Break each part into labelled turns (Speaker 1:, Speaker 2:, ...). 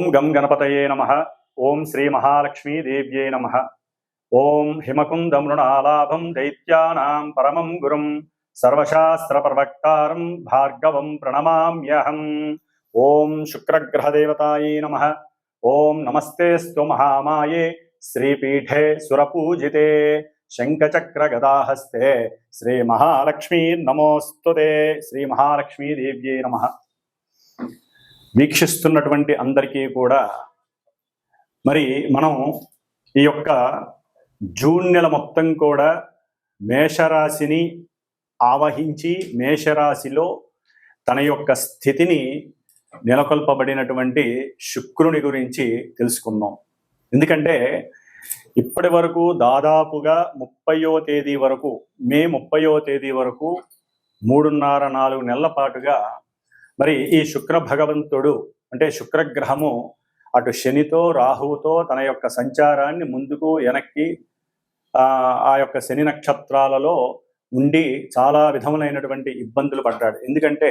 Speaker 1: ఓం గం గణపతయే నమ ఓం శ్రీ మహాలక్ష్మీ దేవ్యే నమ ఓం హిమకుంద మృణాలాభం దైత్యానాం పరమం గురుం సర్వశాస్త్ర ప్రవక్తారం భార్గవం ప్రణమామ్యహం ఓం శుక్రగ్రహదేవతాయే నమ ఓం నమస్తేస్తు మహామాయే శ్రీపీఠే సురపూజితే శంఖచక్ర గదాహస్తే శ్రీ మహాలక్ష్మీ నమోస్తుతే శ్రీ మహాలక్ష్మీ దేవ్యే నమ వీక్షిస్తున్నటువంటి అందరికీ కూడా మరి మనం ఈ యొక్క జూన్ నెల మొత్తం కూడా మేషరాశిని ఆవహించి మేషరాశిలో తన యొక్క స్థితిని నెలకొల్పబడినటువంటి శుక్రుని గురించి తెలుసుకుందాం. ఎందుకంటే ఇప్పటి వరకు దాదాపుగా ముప్పయో తేదీ వరకు మే ముప్పయో తేదీ వరకు మూడున్నర నాలుగు నెలల పాటుగా మరి ఈ శుక్ర భగవంతుడు అంటే శుక్రగ్రహము అటు శనితో రాహువుతో తన యొక్క సంచారాన్ని ముందుకు వెనక్కి ఆ ఆ యొక్క శని నక్షత్రాలలో ఉండి చాలా విధములైనటువంటి ఇబ్బందులు పడ్డాడు. ఎందుకంటే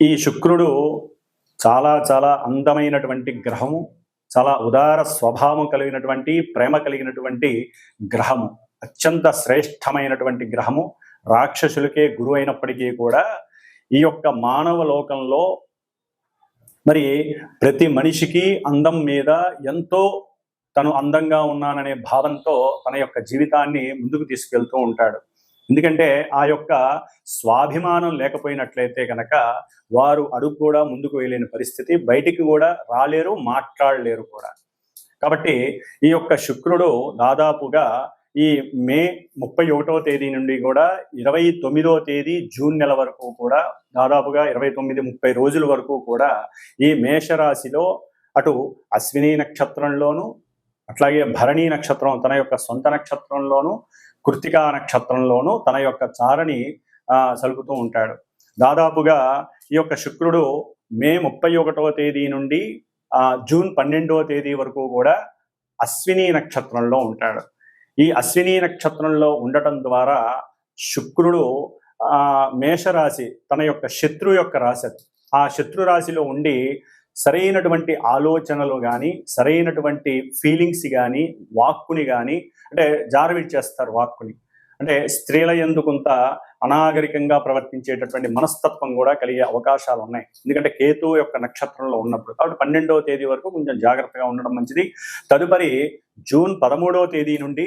Speaker 1: ఈ శుక్రుడు చాలా చాలా అందమైనటువంటి గ్రహము చాలా ఉదార స్వభావం కలిగినటువంటి ప్రేమ కలిగినటువంటి గ్రహము. అత్యంత శ్రేష్టమైనటువంటి గ్రహము. రాక్షసులకే గురువు అయినప్పటికీ కూడా ఈ యొక్క మానవ లోకంలో మరి ప్రతి మనిషికి అందం మీద ఎంతో తను అందంగా ఉన్నాననే భావంతో తన యొక్క జీవితాన్ని ముందుకు తీసుకెళ్తూ ఉంటాడు. ఎందుకంటే ఆ యొక్క స్వాభిమానం లేకపోయినట్లయితే కనుక వారు అడుగు కూడా ముందుకు వేయలేని పరిస్థితి బయటికి కూడా రాలేరు మాట్లాడలేరు కూడా. కాబట్టి ఈ యొక్క శుక్రుడు దాదాపుగా ఈ మే ముప్పై ఒకటో తేదీ నుండి కూడా ఇరవై తొమ్మిదో తేదీ జూన్ నెల వరకు కూడా దాదాపుగా ఇరవై తొమ్మిది ముప్పై రోజుల వరకు కూడా ఈ మేషరాశిలో అటు అశ్విని నక్షత్రంలోను అట్లాగే భరణి నక్షత్రం తన యొక్క సొంత నక్షత్రంలోను కృతికా నక్షత్రంలోను తన యొక్క చారని సలుపుతూ ఉంటాడు. దాదాపుగా ఈ యొక్క శుక్రుడు మే ముప్పై ఒకటవ తేదీ నుండి జూన్ పన్నెండవ తేదీ వరకు కూడా అశ్విని నక్షత్రంలో ఉంటాడు. ఈ అశ్విని నక్షత్రంలో ఉండటం ద్వారా శుక్రుడు ఆ మేషరాశి తన యొక్క శత్రు యొక్క రాశి ఆ శత్రు రాశిలో ఉండి సరైనటువంటి ఆలోచనలు కానీ సరైనటువంటి ఫీలింగ్స్ కానీ వాక్కుని కానీ అంటే జారవిడ్చేస్తారు వాక్కుని. అంటే స్త్రీల ఎందుకుంత అనాగరికంగా ప్రవర్తించేటటువంటి మనస్తత్వం కూడా కలిగే అవకాశాలు ఉన్నాయి. ఎందుకంటే కేతు యొక్క నక్షత్రంలో ఉన్నప్పుడు. కాబట్టి పన్నెండవ తేదీ వరకు కొంచెం జాగ్రత్తగా ఉండడం మంచిది. తదుపరి జూన్ పదమూడవ తేదీ నుండి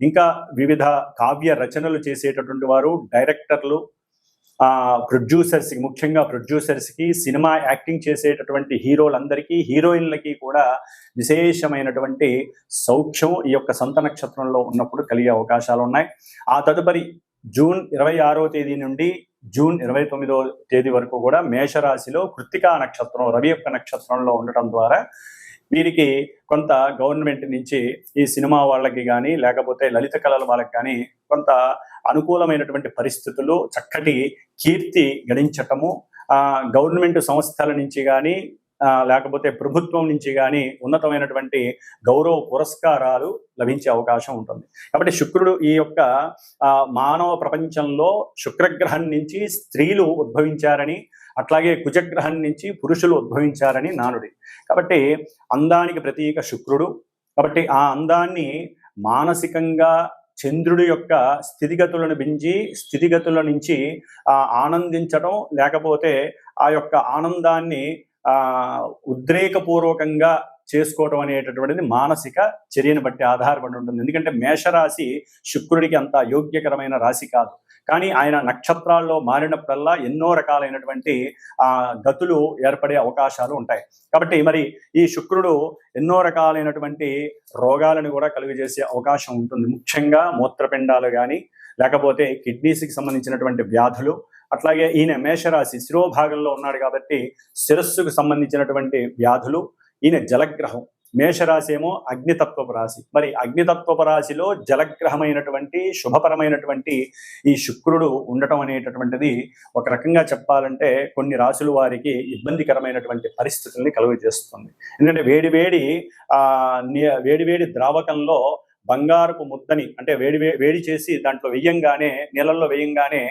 Speaker 1: ఇంకా వివిధ కావ్య రచనలు చేసేటటువంటి వారు డైరెక్టర్లు ప్రొడ్యూసర్స్కి ముఖ్యంగా ప్రొడ్యూసర్స్కి సినిమా యాక్టింగ్ చేసేటటువంటి హీరోలందరికీ హీరోయిన్లకి కూడా విశేషమైనటువంటి సౌఖ్యం ఈ యొక్క సొంత నక్షత్రంలో ఉన్నప్పుడు కలిగే అవకాశాలు ఉన్నాయి. ఆ తదుపరి జూన్ ఇరవై ఆరో తేదీ నుండి జూన్ ఇరవై తొమ్మిదో తేదీ వరకు కూడా మేషరాశిలో కృత్తికా నక్షత్రం రవి యొక్క నక్షత్రంలో ఉండటం ద్వారా వీరికి కొంత గవర్నమెంట్ నుంచి ఈ సినిమా వాళ్ళకి కానీ లేకపోతే లలిత కళల వాళ్ళకి కానీ కొంత అనుకూలమైనటువంటి పరిస్థితులు చక్కటి కీర్తి గడించటము గవర్నమెంట్ సంస్థల నుంచి కానీ లేకపోతే ప్రభుత్వం నుంచి కానీ ఉన్నతమైనటువంటి గౌరవ పురస్కారాలు లభించే అవకాశం ఉంటుంది. కాబట్టి శుక్రుడు ఈ యొక్క మానవ ప్రపంచంలో శుక్రగ్రహం నుంచి స్త్రీలు ఉద్భవించారని అట్లాగే కుజగ్రహం నుంచి పురుషులు ఉద్భవించారని నానుడి. కాబట్టి అందానికి ప్రతీక శుక్రుడు. కాబట్టి ఆ అందాన్ని మానసికంగా చంద్రుడి యొక్క స్థితిగతులను బించి స్థితిగతుల నుంచి ఆనందించడం లేకపోతే ఆ యొక్క ఆనందాన్ని ఆ ఉద్రేకపూర్వకంగా చేసుకోవటం అనేటటువంటిది మానసిక చర్యను బట్టి ఆధారపడి ఉంటుంది. ఎందుకంటే మేషరాశి శుక్రుడికి అంత యోగ్యకరమైన రాశి కాదు. కానీ ఆయన నక్షత్రాల్లో మారినప్పుడల్లా ఎన్నో రకాలైనటువంటి ఆ గతులు ఏర్పడే అవకాశాలు ఉంటాయి. కాబట్టి మరి ఈ శుక్రుడు ఎన్నో రకాలైనటువంటి రోగాలను కూడా కలుగజేసే అవకాశం ఉంటుంది. ముఖ్యంగా మూత్రపిండాలు కానీ లేకపోతే కిడ్నీస్కి సంబంధించినటువంటి వ్యాధులు అట్లాగే ఈయన మేషరాశి శిరోభాగంలో ఉన్నాడు కాబట్టి శిరస్సుకు సంబంధించినటువంటి వ్యాధులు ఈయన జలగ్రహం. మేషరాశి ఏమో అగ్నితత్వపు రాశి. మరి అగ్నితత్వపు రాశిలో జలగ్రహమైనటువంటి శుభపరమైనటువంటి ఈ శుక్రుడు ఉండటం అనేటటువంటిది ఒక రకంగా చెప్పాలంటే కొన్ని రాశుల వారికి ఇబ్బందికరమైనటువంటి పరిస్థితుల్ని కలుగజేస్తుంది. ఎందుకంటే వేడి వేడి ఆ ని- వేడి వేడి ద్రావకంలో బంగారపు ముద్దని అంటే వేడి వేడి చేసి దాంట్లో వెయ్యంగానే నీళ్ళల్లో వేయంగానే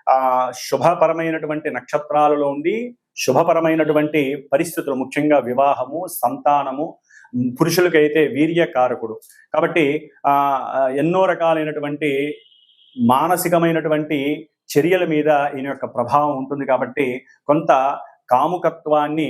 Speaker 1: ఆ శుభపరమైనటువంటి నక్షత్రాలలో ఉండి శుభపరమైనటువంటి పరిస్థితులు ముఖ్యంగా వివాహము సంతానము పురుషులకైతే వీర్యకారకుడు. కాబట్టి ఆ ఎన్నో రకాలైనటువంటి మానసికమైనటువంటి చర్యల మీద ఈయన యొక్క ప్రభావం ఉంటుంది కాబట్టి కొంత కాముకత్వాన్ని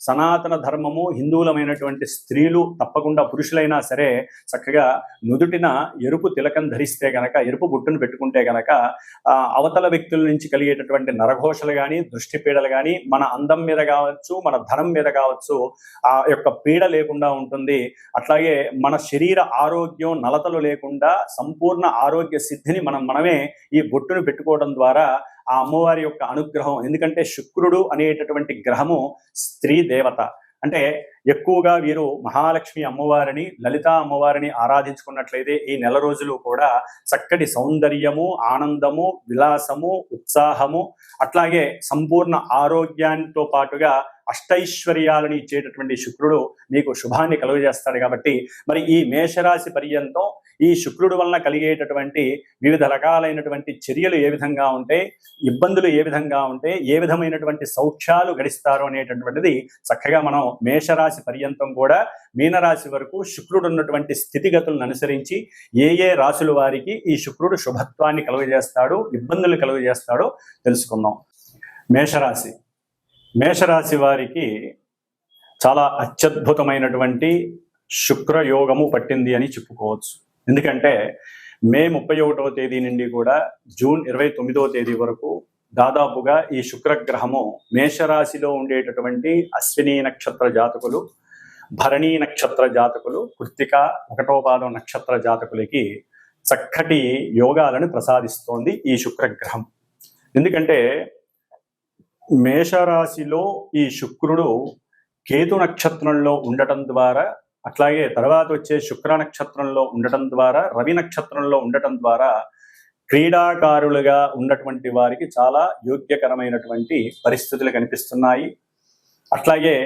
Speaker 1: సనాతన ధర్మము హిందువులమైనటువంటి స్త్రీలు తప్పకుండా పురుషులైనా సరే చక్కగా నుదుటిన ఎరుపు తిలకం ధరిస్తే గనక ఎరుపు బుట్టును పెట్టుకుంటే గనక ఆ, అవతల వ్యక్తుల నుంచి కలిగేటటువంటి నరఘోషలు కానీ దృష్టి పీడలు కానీ మన అందం మీద కావచ్చు మన ధనం మీద కావచ్చు ఆ యొక్క పీడ లేకుండా ఉంటుంది. అట్లాగే మన శరీర ఆరోగ్యం నలతలు లేకుండా సంపూర్ణ ఆరోగ్య సిద్ధిని మనం మనమే ఈ బొట్టును పెట్టుకోవడం ద్వారా ఆ అమ్మవారి యొక్క అనుగ్రహం ఎందుకంటే శుక్రుడు అనేటటువంటి గ్రహము స్త్రీ దేవత. అంటే ఎక్కువగా వీరు మహాలక్ష్మి అమ్మవారిని లలిత అమ్మవారిని ఆరాధించుకున్నట్లయితే ఈ నెల రోజులు కూడా చక్కటి సౌందర్యము ఆనందము విలాసము ఉత్సాహము అట్లాగే సంపూర్ణ ఆరోగ్యంతో పాటుగా అష్టైశ్వర్యాలను ఇచ్చేటటువంటి శుక్రుడు మీకు శుభాన్ని కలుగజేస్తాడు కాబట్టి మరి ఈ మేషరాశి పర్యంతం ఈ శుక్రుడు వలన కలిగేటటువంటి వివిధ రకాలైనటువంటి చర్యలు ఏ విధంగా ఉంటాయి ఇబ్బందులు ఏ విధంగా ఉంటాయి ఏ విధమైనటువంటి సౌఖ్యాలు గడిస్తారు అనేటటువంటిది చక్కగా మనం మేషరాశి పర్యంతం కూడా మీనరాశి వరకు శుక్రుడు ఉన్నటువంటి స్థితిగతులను అనుసరించి ఏ ఏ రాశుల వారికి ఈ శుక్రుడు శుభత్వాన్ని కలుగజేస్తాడు ఇబ్బందులు కలుగజేస్తాడో తెలుసుకుందాం. మేషరాశి. మేషరాశి వారికి చాలా అత్యద్భుతమైనటువంటి శుక్రయోగము పట్టింది అని చెప్పుకోవచ్చు. ఎందుకంటే మే ముప్పై ఒకటవ తేదీ నుండి కూడా జూన్ ఇరవై తొమ్మిదవ తేదీ వరకు దాదాపుగా ఈ శుక్రగ్రహము మేషరాశిలో ఉండేటటువంటి అశ్విని నక్షత్ర జాతకులు భరణీ నక్షత్ర జాతకులు కృత్తిక ఒకటో పాదం నక్షత్ర జాతకులకి చక్కటి యోగాలను ప్రసాదిస్తోంది ఈ శుక్రగ్రహం. ఎందుకంటే మేషరాశిలో ఈ శుక్రుడు కేతు నక్షత్రంలో ఉండటం ద్వారా అట్లాగే తర్వాత వచ్చే శుక్ర నక్షత్రంలో ఉండటం ద్వారా రవి నక్షత్రంలో ఉండటం ద్వారా క్రీడాకారులుగా ఉన్నటువంటి వారికి చాలా యోగ్యకరమైనటువంటి పరిస్థితులు కనిపిస్తున్నాయి. అట్లాగే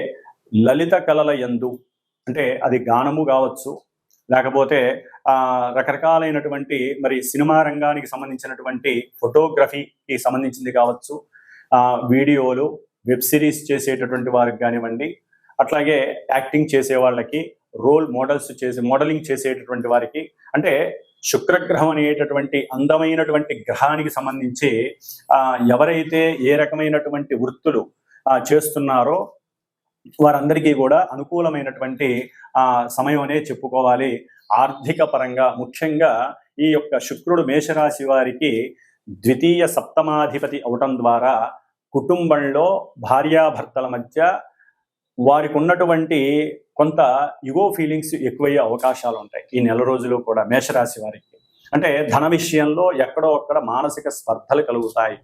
Speaker 1: లలిత కళల యందు అంటే అది గానము కావచ్చు లేకపోతే రకరకాలైనటువంటి మరి సినిమా రంగానికి సంబంధించినటువంటి ఫోటోగ్రఫీకి సంబంధించింది కావచ్చు వీడియోలు వెబ్ సిరీస్ చేసేటటువంటి వారికి కానివ్వండి అట్లాగే యాక్టింగ్ చేసే వాళ్ళకి రోల్ మోడల్స్ చేసే మోడలింగ్ చేసేటటువంటి వారికి అంటే శుక్రగ్రహం అనేటటువంటి అందమైనటువంటి గ్రహానికి సంబంధించి ఎవరైతే ఏ రకమైనటువంటి వృత్తులు చేస్తున్నారో వారందరికీ కూడా అనుకూలమైనటువంటి సమయం అనే చెప్పుకోవాలి. ఆర్థిక పరంగా ముఖ్యంగా ఈ యొక్క శుక్రుడు మేషరాశి వారికి ద్వితీయ సప్తమాధిపతి అవటం ద్వారా కుటుంబంలో భార్యాభర్తల మధ్య వారికి ఉన్నటువంటి కొంత యుగో ఫీలింగ్స్ ఎక్కువయ్యే అవకాశాలు ఉంటాయి ఈ నెల రోజులు కూడా మేషరాశి వారికి. అంటే ధన విషయంలో ఎక్కడో అక్కడ మానసిక స్పర్ధలు కలుగుతాయి.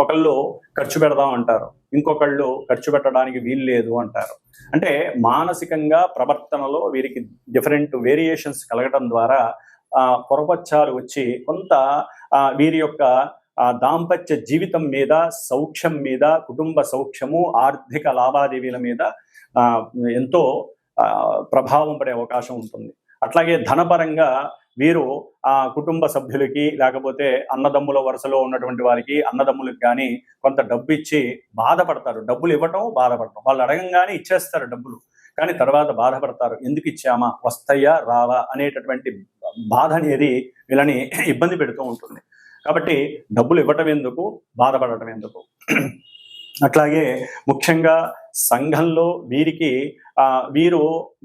Speaker 1: ఒకళ్ళు ఖర్చు పెడదాం అంటారు. ఇంకొకళ్ళు ఖర్చు పెట్టడానికి వీలు లేదు అంటారు. అంటే మానసికంగా ప్రవర్తనలో వీరికి డిఫరెంట్ వేరియేషన్స్ కలగడం ద్వారా పొరపచ్చాలు వచ్చి కొంత వీరి యొక్క దాంపత్య జీవితం మీద సౌఖ్యం మీద కుటుంబ సౌఖ్యము ఆర్థిక లావాదేవీల మీద ఎంతో ప్రభావం పడే అవకాశం ఉంటుంది. అట్లాగే ధనపరంగా వీరు ఆ కుటుంబ సభ్యులకి లేకపోతే అన్నదమ్ముల వరుసలో ఉన్నటువంటి వారికి అన్నదమ్ములకు కానీ కొంత డబ్బు ఇచ్చి బాధపడతారు. డబ్బులు ఇవ్వటం బాధపడటం. వాళ్ళు అడగంగానే ఇచ్చేస్తారు డబ్బులు. కానీ తర్వాత బాధపడతారు. ఎందుకు ఇచ్చామా? వస్తాయా? రావా? అనేటటువంటి బాధ అనేది వీళ్ళని ఇబ్బంది పెడుతూ ఉంటుంది. కాబట్టి డబ్బులు ఇవ్వటం ఎందుకు? బాధపడటం ఎందుకు? అట్లాగే ముఖ్యంగా సంఘంలో వీరికి వీరు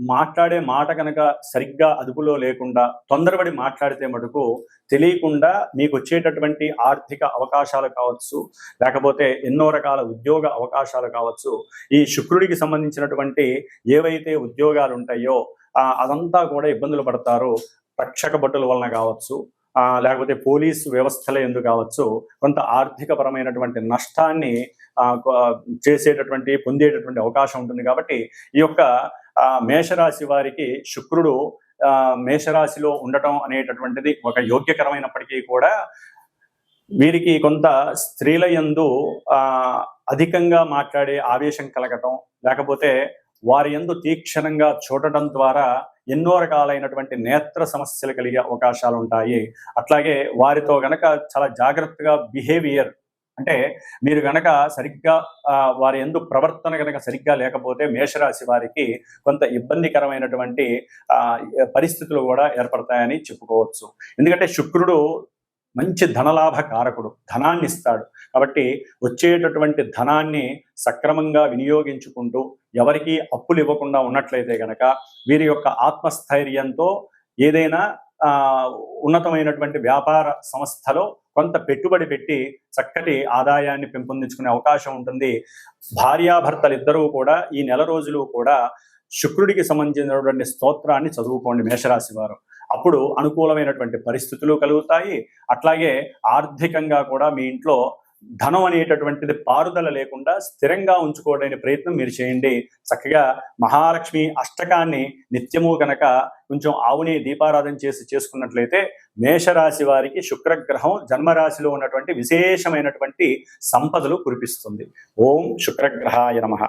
Speaker 1: మాట్లాడే మాట కనుక సరిగ్గా అదుపులో లేకుండా తొందరపడి మాట్లాడితే మటుకు తెలియకుండా మీకు వచ్చేటటువంటి ఆర్థిక అవకాశాలు కావచ్చు లేకపోతే ఎన్నో రకాల ఉద్యోగ అవకాశాలు కావచ్చు ఈ శుక్రుడికి సంబంధించినటువంటి ఏవైతే ఉద్యోగాలు ఉంటాయో అదంతా కూడా ఇబ్బందులు పడతారు. రక్షక భటుల వలన కావచ్చు లేకపోతే పోలీస్ వ్యవస్థల ఎందు కావచ్చు కొంత ఆర్థిక పరమైనటువంటి నష్టాన్ని ఆ, చేసేటటువంటి పొందేటటువంటి అవకాశం ఉంటుంది కాబట్టి ఈ యొక్క ఆ, మేషరాశి వారికి శుక్రుడు ఆ, మేషరాశిలో ఉండటం అనేటటువంటిది ఒక యోగ్యకరమైనప్పటికీ కూడా వీరికి కొంత స్త్రీల యందు ఆ అధికంగా మాట్లాడే ఆవేశం కలగటం లేకపోతే వారి యందు తీక్షణంగా చూడటం ద్వారా ఎన్నో రకాలైనటువంటి నేత్ర సమస్యలు కలిగే అవకాశాలు ఉంటాయి అట్లాగే వారితో గనక చాలా జాగ్రత్తగా బిహేవియర్ అంటే మీరు గనక సరిగ్గా వారి ఎందు ప్రవర్తన గనక సరిగ్గా లేకపోతే మేషరాశి వారికి కొంత ఇబ్బందికరమైనటువంటి పరిస్థితులు కూడా ఏర్పడతాయని చెప్పుకోవచ్చు. ఎందుకంటే శుక్రుడు మంచి ధనలాభ కారకుడు ధనాన్ని ఇస్తాడు కాబట్టి వచ్చేటటువంటి ధనాన్ని సక్రమంగా వినియోగించుకుంటూ ఎవరికి అప్పులు ఇవ్వకుండా ఉన్నట్లయితే గనక వీరి యొక్క ఆత్మస్థైర్యంతో ఏదైనా ఆ, ఉన్నతమైనటువంటి వ్యాపార సంస్థలో కొంత పెట్టుబడి పెట్టి చక్కటి ఆదాయాన్ని పెంపొందించుకునే అవకాశం ఉంటుంది. భార్యాభర్తలిద్దరూ కూడా ఈ నెల రోజులు కూడా శుక్రుడికి సంబంధించినటువంటి స్తోత్రాన్ని చదువుకోండి మేషరాశి వారు. అప్పుడు అనుకూలమైనటువంటి పరిస్థితులు కలుగుతాయి. అట్లాగే ఆర్థికంగా కూడా మీ ఇంట్లో ధనం అనేటటువంటిది పారుదల లేకుండా స్థిరంగా ఉంచుకోవడానికి ప్రయత్నం మీరు చేయండి. చక్కగా మహాలక్ష్మి అష్టకాన్ని నిత్యము కనుక కొంచెం ఆవుని దీపారాధన చేసి చేసుకున్నట్లయితే మేషరాశి వారికి శుక్రగ్రహం జన్మరాశిలో ఉన్నటువంటి విశేషమైనటువంటి సంపదలు కురిపిస్తుంది. ఓం శుక్రగ్రహాయ నమః.